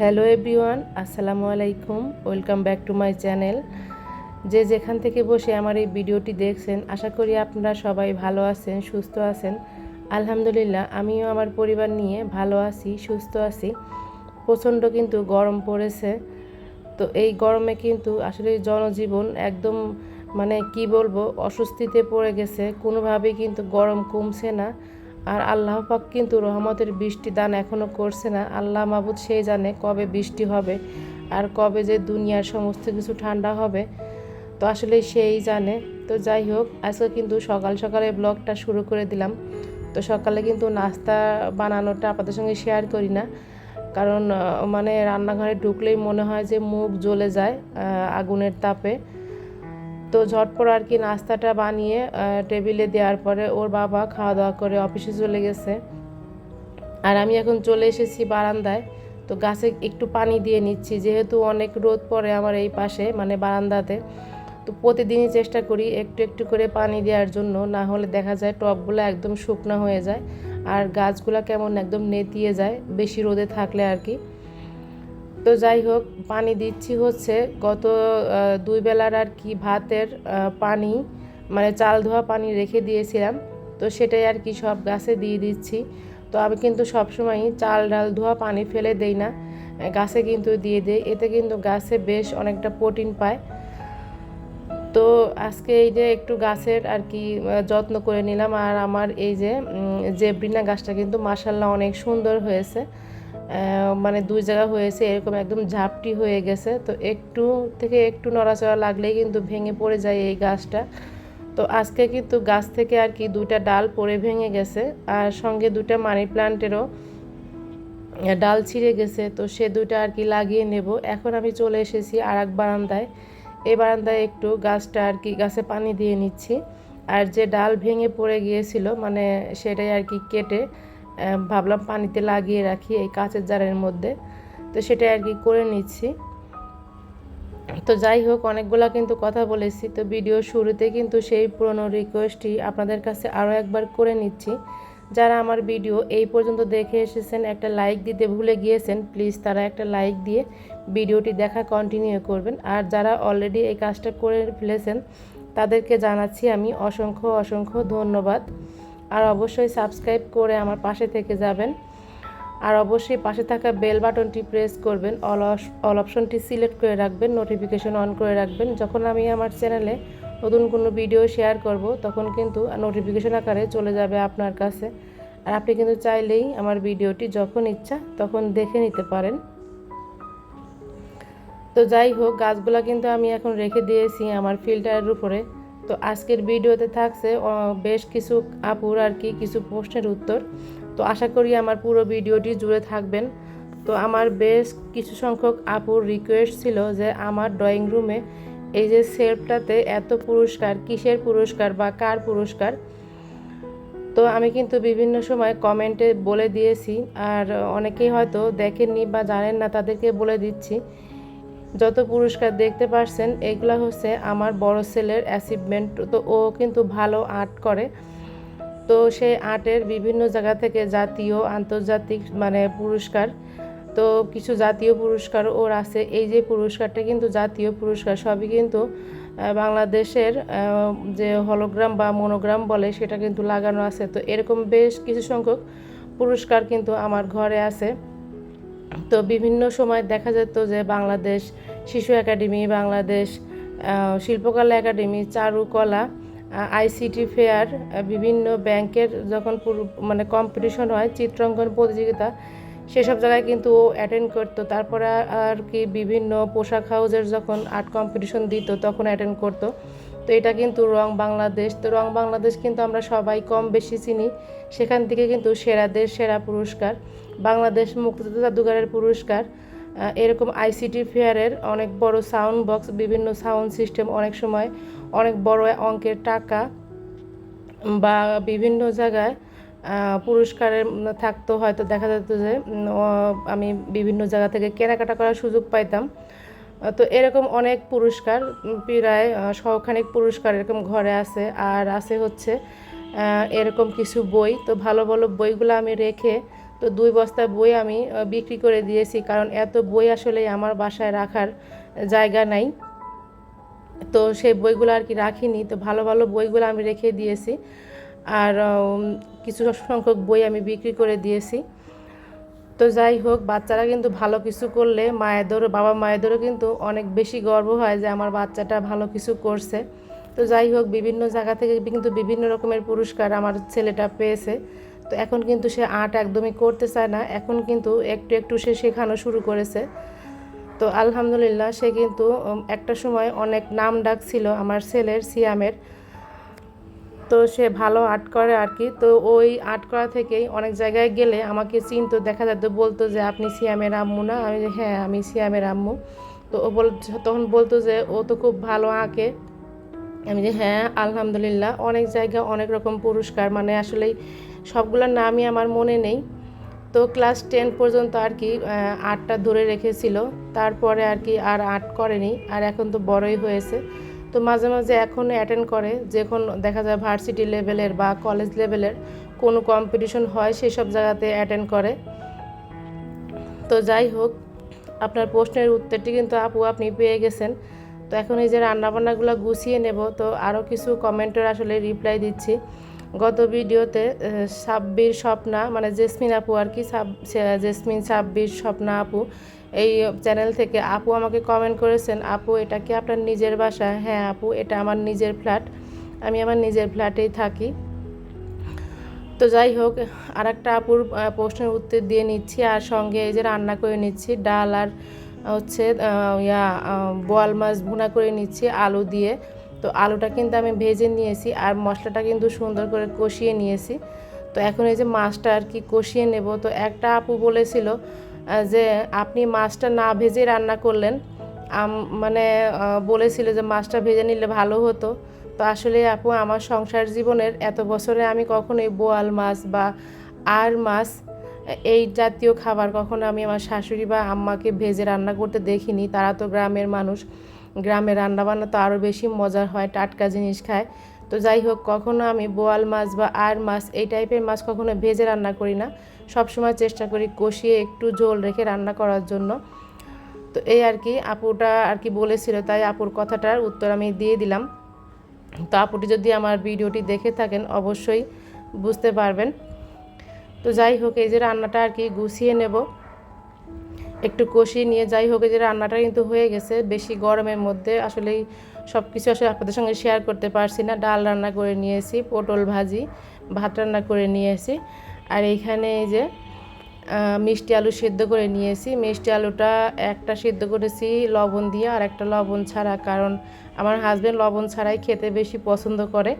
Hello everyone, আসসালামু আলাইকুম, welcome back to my channel. যে যেখান থেকে বসে আমার এই ভিডিওটি দেখছেন, আশা করি আপনারা সবাই ভালো আছেন, সুস্থ আছেন। আলহামদুলিল্লাহ, আমিও আমার পরিবার নিয়ে ভালো আছি, সুস্থ আছি। প্রচণ্ড কিন্তু গরম পড়েছে। তো এই গরমে কিন্তু আসলে জনজীবন একদম মানে কি বলব, অস্বস্তিতে পড়ে গেছে। কোনোভাবেই কিন্তু গরম কমছে না। আর আল্লাহ পাক কিন্তু রহমতের বৃষ্টি দান এখনও করছে না। আল্লাহ মাবুদ সেই জানে কবে বৃষ্টি হবে আর কবে যে দুনিয়ার সমস্ত কিছু ঠান্ডা হবে। তো আসলে সেই জানে। তো যাই হোক, আজকে কিন্তু সকাল সকালে ব্লগটা শুরু করে দিলাম। তো সকালে কিন্তু নাস্তা বানানোটা আপনাদের সঙ্গে শেয়ার করি না। কারণ মানে রান্নাঘরে ঢুকলেই মনে হয় যে মুখ জ্বলে যায় আগুনের তাপে। তো ঝটপট আর কি নাস্তাটা বানিয়ে টেবিলে দেওয়ার পরে ওর বাবা খাওয়া দাওয়া করে অফিসে চলে গেছে। আর আমি এখন চলে এসেছি বারান্দায়। তো গাছে একটু পানি দিয়ে নিচ্ছি, যেহেতু অনেক রোদ পড়ে আমার এই পাশে মানে বারান্দাতে। তো প্রতিদিনই চেষ্টা করি একটু একটু করে পানি দেওয়ার জন্য, না হলে দেখা যায় টবগুলো একদম শুকনো হয়ে যায়। আর গাছগুলো কেমন একদম নেতিয়ে যায়, বেশি রোদে থাকলে আর কি। তো যাই হোক, পানি দিচ্ছি হচ্ছে। গত দুই বেলার আর কি ভাতের পানি মানে চাল ধোয়া পানি রেখে দিয়েছিলাম। তো সেটাই আর কি সব গাছে দিয়ে দিচ্ছি। তো আমি কিন্তু সবসময়ই চাল ডাল ধোয়া পানি ফেলে দেই না। গাছে কিন্তু দিয়ে দেই। এতে কিন্তু গাছে বেশ অনেকটা প্রোটিন পায়। তো আজকে এই যে একটু গাছের আর কি যত্ন করে নিলাম। আর আমার এই যে জেব্রিনা গাছটা কিন্তু মাসাল্লাহ অনেক সুন্দর হয়েছে। মানে দুই জায়গা হয়েছে, এরকম একদম ঝাপটি হয়ে গেছে। তো একটু থেকে একটু নড়াচড়া লাগলেই কিন্তু ভেঙে পড়ে যায় এই গাছটা। তো আজকে কিন্তু গাছ থেকে আর কি দুইটা ডাল পড়ে ভেঙে গেছে, আর সঙ্গে দুইটা মানি প্লান্টেরও ডাল ছিঁড়ে গেছে। তো সে দুইটা আর কি লাগিয়ে নেব। এখন আমি চলে এসেছি আর এক বারান্দায়। এই বারান্দায় একটু গাছটা আর কি গাছে পানি দিয়ে নিচ্ছি। আর যে ডাল ভেঙে পড়ে গিয়েছিল মানে সেটাই আর কি কেটে ভাবলাম পানিতে লাগিয়ে রাখি এই কাঁচের জারের মধ্যে। তো সেটা আর কি করে নিচ্ছি। তো যাই হোক, অনেকগুলা কিন্তু কথা বলেছি। তো ভিডিও শুরুতে কিন্তু সেই পুরনো রিকোয়েস্টটি আপনাদের কাছে আরও একবার করে নিচ্ছি। যারা আমার ভিডিও এই পর্যন্ত দেখে এসেছেন, একটা লাইক দিতে ভুলে গিয়েছেন প্লিজ তারা একটা লাইক দিয়ে ভিডিওটি দেখা কন্টিনিউ করবেন। আর যারা অলরেডি এই কাজটা করে ফেলেছেন, তাদেরকে জানাচ্ছি আমি অসংখ্য অসংখ্য ধন্যবাদ। আর অবশ্যই সাবস্ক্রাইব করে আমার পাশে থেকে যাবেন। আর অবশ্যই পাশে থাকা বেল বাটনটি প্রেস করবেন। অল অল অপশনটি সিলেক্ট করে রাখবেন, নোটিফিকেশন অন করে রাখবেন। যখন আমি আমার চ্যানেলে নতুন কোনো ভিডিও শেয়ার করব, তখন কিন্তু নোটিফিকেশন আকারে চলে যাবে আপনার কাছে। আর আপনি কিন্তু চাইলেই আমার ভিডিওটি যখন ইচ্ছা তখন দেখে নিতে পারেন। তো যাই হোক, গাছগুলা কিন্তু আমি এখন রেখে দিয়েছি আমার ফিল্টারের উপরে। তো আজকের ভিডিওতে থাকছে বেশ কিছু আপুর আর কি কিছু প্রশ্নের উত্তর। তো আশা করি আমার পুরো ভিডিওটি জুড়ে থাকবেন। তো আমার বেশ কিছু সংখ্যক আপুর রিকোয়েস্ট ছিল যে আমার ড্রয়িং রুমে এই যে সেলফটাতে এত পুরস্কার, কিসের পুরস্কার বা কার পুরস্কার? তো আমি কিন্তু বিভিন্ন সময় কমেন্টে বলে দিয়েছি, আর অনেকেই হয়তো দেখেননি বা জানেন না, তাদেরকে বলে দিচ্ছি। যত পুরস্কার দেখতে পারছেন, এগুলো হচ্ছে আমার বড় ছেলের অ্যাচিভমেন্ট তো ও কিন্তু ভালো আর্ট করে। তো সেই আর্টের বিভিন্ন জায়গা থেকে জাতীয়, আন্তর্জাতিক মানে পুরস্কার, তো কিছু জাতীয় পুরস্কার ওর আছে। এই যে পুরস্কারটা কিন্তু জাতীয় পুরস্কার, সবই কিন্তু বাংলাদেশের যে হলোগ্রাম বা মনোগ্রাম বলে, সেটা কিন্তু লাগানো আছে। তো এরকম বেশ কিছু সংখ্যক পুরস্কার কিন্তু আমার ঘরে আছে। তো বিভিন্ন সময় দেখা যেত যে বাংলাদেশ শিশু একাডেমি, বাংলাদেশ শিল্পকলা একাডেমি, চারুকলা আইসিটি ফেয়ার বিভিন্ন ব্যাংকের যখন মানে কম্পিটিশন হয়, চিত্রাঙ্কন প্রতিযোগিতা, সেসব জায়গায় কিন্তু ও অ্যাটেন্ড করতো। তারপরে আর কি বিভিন্ন পোশাক হাউজের যখন আর্ট কম্পিটিশন দিত, তখন অ্যাটেন্ড করতো। তো এটা কিন্তু রং বাংলাদেশ। তো রং বাংলাদেশ কিন্তু আমরা সবাই কম বেশি চিনি। সেখান থেকে কিন্তু সেরাদের সেরা পুরস্কার। বাংলাদেশ মুক্তিযুদ্ধ জাদুঘরের পুরস্কার। এরকম আইসিটি ফেয়ারের অনেক বড় সাউন্ড বক্স বিভিন্ন সাউন্ড সিস্টেম অনেক সময় অনেক বড় অঙ্কের টাকা বা বিভিন্ন জায়গায় আহ, পুরস্কারের থাকতো। হয়তো দেখা যেত যে আমি বিভিন্ন জায়গা থেকে কেনাকাটা করার সুযোগ পাইতাম। তো এরকম অনেক পুরস্কার প্রায় আহ, শখানেক পুরস্কার এরকম ঘরে আছে। আর আছে হচ্ছে এরকম কিছু বই। তো ভালো ভালো বইগুলো আমি রেখে তো দুই বস্তা বই আমি বিক্রি করে দিয়েছি। কারণ এত বই আসলে আমার বাসায় রাখার জায়গা নাই। তো সেই বইগুলো আর কি রাখিনি। তো ভালো ভালো বইগুলো আমি রেখে দিয়েছি। আর কিছু সংখ্যক বই আমি বিক্রি করে দিয়েছি। তো যাই হোক, বাচ্চারা কিন্তু ভালো কিছু করলে মায়েদেরও, বাবা মায়েদেরও কিন্তু অনেক বেশি গর্ব হয় যে আমার বাচ্চাটা ভালো কিছু করছে। তো যাই হোক, বিভিন্ন জায়গা থেকে কিন্তু বিভিন্ন রকমের পুরস্কার আমার ছেলেটা পেয়েছে। তো এখন কিন্তু সে আর্ট একদমই করতে চায় না, এখন কিন্তু একটু একটু সে শেখানো শুরু করেছে। তো আলহামদুলিল্লাহ, সে কিন্তু একটা সময় অনেক নাম ডাক ছিল আমার ছেলের, সিয়ামের। তো সে ভালো আর্ট করে আর কি। তো ওই আর্ট করা থেকেই অনেক জায়গায় গেলে আমাকে চিনতো, দেখা যেত, বলতো যে আপনি সিয়ামের আম্মু না? আমি হ্যাঁ আমি সিয়ামের আম্মু। তো ও বল, তখন বলতো যে, ও তো খুব ভালো আঁকে। আমি যে হ্যাঁ আলহামদুলিল্লাহ। অনেক জায়গায় অনেক রকম পুরস্কার মানে আসলেই সবগুলোর নামই আমার মনে নেই। তো ক্লাস টেন পর্যন্ত আর কি আর্টটা ধরে রেখেছিল। তারপরে আর কি আর আর্ট করেনি, আর এখন তো বড়ই হয়েছে। তো মাঝে মাঝে এখন অ্যাটেন্ড করে, যখন দেখা যায় ভার্সিটি লেভেলের বা কলেজ লেভেলের কোনো কম্পিটিশন হয়, সেসব জায়গাতে অ্যাটেন্ড করে। তো যাই হোক, আপনার প্রশ্নের উত্তরটি কিন্তু আপু আপনি পেয়ে গেছেন। তো এখন এই যে রান্নাবান্নাগুলো গুছিয়ে নেব, তো আরও কিছু কমেন্টের আসলে রিপ্লাই দিচ্ছি। গত ভিডিওতে সাব্বির স্বপ্না মানে জেসমিন আপু আর কি, সাব জেসমিন, সাব্বির স্বপ্না আপু এই চ্যানেল থেকে আপু আমাকে কমেন্ট করেছেন, আপু, এটা কি আপনার নিজের বাসা? হ্যাঁ আপু, এটা আমার নিজের ফ্ল্যাট আমি আমার নিজের ফ্ল্যাটেই থাকি। তো যাই হোক আর একটা আপুর প্রশ্নের উত্তর দিয়ে নিচ্ছি, আর সঙ্গে এই যে রান্না করে নিচ্ছি, ডাল আর হচ্ছে ইয়া বোয়াল মাছ ভুনা করে নিচ্ছি আলু দিয়ে। তো আলুটা কিন্তু আমি ভেজে নিয়েছি, আর মশলাটা কিন্তু সুন্দর করে কষিয়ে নিয়েছি। তো এখন এই যে মাছটা আর কি কষিয়ে নেব, তো একটা আপু বলেছিল যে আপনি মাছটা না ভেজে রান্না করলেন মানে বলেছিল যে মাছটা ভেজে নিলে ভালো হতো। তো আসলে আপু, আমার সংসার জীবনের এত বছরে আমি কখনোই বোয়াল মাছ বা আর মাছ, এই জাতীয় খাবার কখনো আমি আমার শাশুড়ি বা আম্মাকে ভেজে রান্না করতে দেখিনি। তারা তো গ্রামের মানুষ, গ্রামে রান্নাবান্না তো আরও বেশি মজার হয়, টাটকা জিনিস খায়। তো যাই হোক, কখনো আমি বোয়াল মাছ বা আর মাছ, এই টাইপের মাছ কখনো ভেজে রান্না করি না। সবসময় চেষ্টা করি কষিয়ে একটু ঝোল রেখে রান্না করার জন্য। তো এই আর কি, আপুটা আর কি বলেছিল, তাই আপুর কথাটার উত্তর আমি দিয়ে দিলাম। তো আপুটি যদি আমার ভিডিওটি দেখে থাকেন, অবশ্যই বুঝতে পারবেন। তো যাই হোক, এই যে রান্নাটা আর কি গুছিয়ে নেব। একটু কষিয়ে নিয়ে, যাই হোক, এই যে রান্নাটা কিন্তু হয়ে গেছে। বেশি গরমের মধ্যে আসলেই সব কিছু আসলে আপনাদের সঙ্গে শেয়ার করতে পারছি না। ডাল রান্না করে নিয়েছি, পটল ভাজি, ভাত রান্না করে নিয়েছি। আর এইখানে এই যে মিষ্টি আলু সেদ্ধ করে নিয়েছি। মিষ্টি আলুটা একটা সেদ্ধ করেছি লবণ দিয়ে আর একটা লবণ ছাড়া, কারণ আমার হাজব্যান্ড লবণ ছাড়াই খেতে বেশি পছন্দ করে।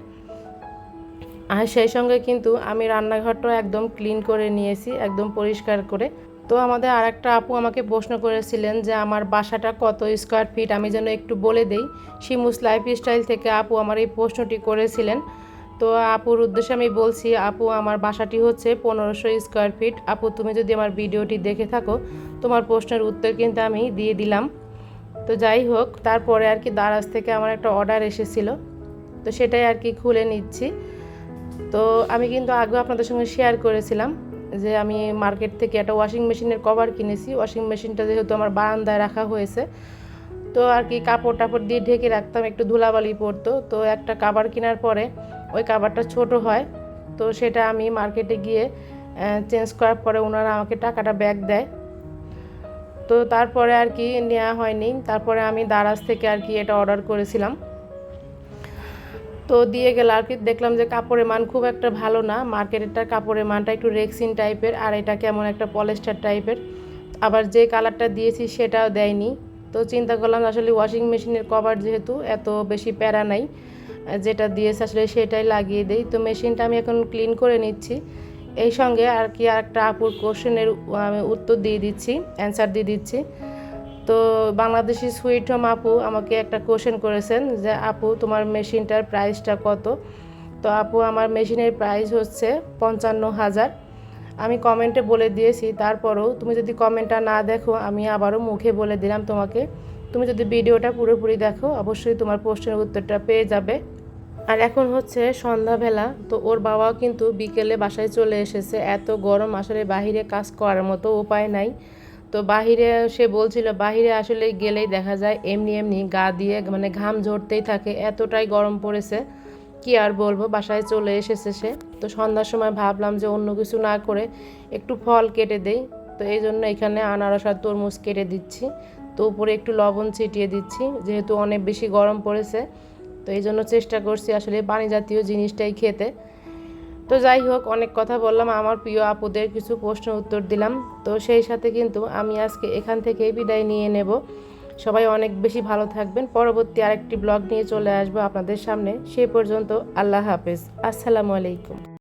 আর সেই সঙ্গে কিন্তু আমি রান্নাঘরটা একদম ক্লিন করে নিয়েছি, একদম পরিষ্কার করে। তো আমাদের আর একটা আপু আমাকে প্রশ্ন করেছিলেন যে, আমার বাসাটা কত স্কোয়ার ফিট আমি যেন একটু বলে দেই, শিমুস লাইফ স্টাইল থেকে আপু আমার এই প্রশ্নটি করেছিলেন। তো আপুর উদ্দেশ্যে আমি বলছি, আপু আমার বাসাটি হচ্ছে পনেরোশো স্কোয়ার ফিট। আপু, তুমি যদি আমার ভিডিওটি দেখে থাকো, তোমার প্রশ্নের উত্তর কিন্তু আমি দিয়ে দিলাম। তো যাই হোক, তারপরে আর কি দারাজ থেকে আমার একটা অর্ডার এসেছিল। তো সেটাই আর কি খুলে নিচ্ছি। তো আমি কিন্তু আগেও আপনাদের সঙ্গে শেয়ার করেছিলাম যে আমি মার্কেট থেকে একটা ওয়াশিং মেশিনের কভার কিনেছি। ওয়াশিং মেশিনটা যেহেতু আমার বারান্দায় রাখা হয়েছে, তো আর কি কাপড় টাপড় দিয়ে ঢেকে রাখতাম, একটু ধুলাবালি পড়তো। তো একটা কাবার কেনার পরে ওই কাবারটা ছোট হয়, তো সেটা আমি মার্কেটে গিয়ে চেঞ্জ করার পরে ওনারা আমাকে টাকাটা ব্যাক দেয়। তো তারপরে আর কি নেওয়া হয়নি, তারপরে আমি দারাজ থেকে আর কি এটা অর্ডার করেছিলাম। তো দিয়ে গেল আর কি, দেখলাম যে কাপড়ের মান খুব একটা ভালো না, মার্কেটেরটার কাপড়ের মানটা একটু রেক্সিন টাইপের আর এটা কেমন একটা পলেস্টার টাইপের আবার যে কালারটা দিয়েছি সেটাও দেয়নি। তো চিন্তা করলাম আসলে ওয়াশিং মেশিনের কভার যেহেতু এত বেশি প্যারা নাই, যেটা দিয়েছে আসলে সেটাই লাগিয়ে দেই। তো মেশিনটা আমি এখন ক্লিন করে নিচ্ছি। এই সঙ্গে আর কি আর একটা আপুর কোশ্চেনের আমি উত্তর দিয়ে দিচ্ছি অ্যান্সার দিয়ে দিচ্ছি। তো বাংলাদেশি সুইট হোম আপু আমাকে একটা কোশ্চেন করেছেন যে, আপু, তোমার মেশিনটার প্রাইসটা কত? তো আপু, আমার মেশিনের প্রাইস হচ্ছে পঞ্চান্ন হাজার। আমি কমেন্টে বলে দিয়েছি, তারপরেও তুমি যদি কমেন্টটা না দেখো, আমি আবারও মুখে বলে দিলাম তোমাকে। তুমি যদি ভিডিওটা পুরোপুরি দেখো, অবশ্যই তোমার প্রশ্নের উত্তরটা পেয়ে যাবে। আর এখন হচ্ছে সন্ধ্যাবেলা, তো ওর বাবাও কিন্তু বিকেলে বাসায় চলে এসেছে। এত গরম, আসলে বাহিরে কাজ করার মতো উপায় নাই। তো বাহিরে সে বলছিল, বাহিরে আসলে গেলেই দেখা যায়, এমনি এমনি গা দিয়ে মানে ঘাম ঝরতেই থাকে, এতটাই গরম পড়েছে। কি আর বলব, বাসায় চলে এসেছে সে। তো সন্ধ্যার সময় ভাবলাম যে অন্য কিছু না করে একটু ফল কেটে দেই। তো এই জন্য এখানে আনারস আর তরমুজ কেটে দিচ্ছি। তো উপরে একটু লবণ ছিটিয়ে দিচ্ছি, যেহেতু অনেক বেশি গরম পড়েছে। তো এই জন্য চেষ্টা করছি আসলে পানি জাতীয় জিনিসটাই খেতে। তো যাই হোক, অনেক কথা বললাম। আমার প্রিয় আপুদের কিছু প্রশ্ন উত্তর দিলাম। তো সেই সাথে কিন্তু আমি আজকে এখান থেকেই বিদায় নিয়ে নেব। সবাই অনেক বেশি ভালো থাকবেন। পরবর্তী আরেকটি ব্লগ নিয়ে চলে আসব আপনাদের সামনে। সে পর্যন্ত আল্লাহ হাফেজ। আসসালামু আলাইকুম।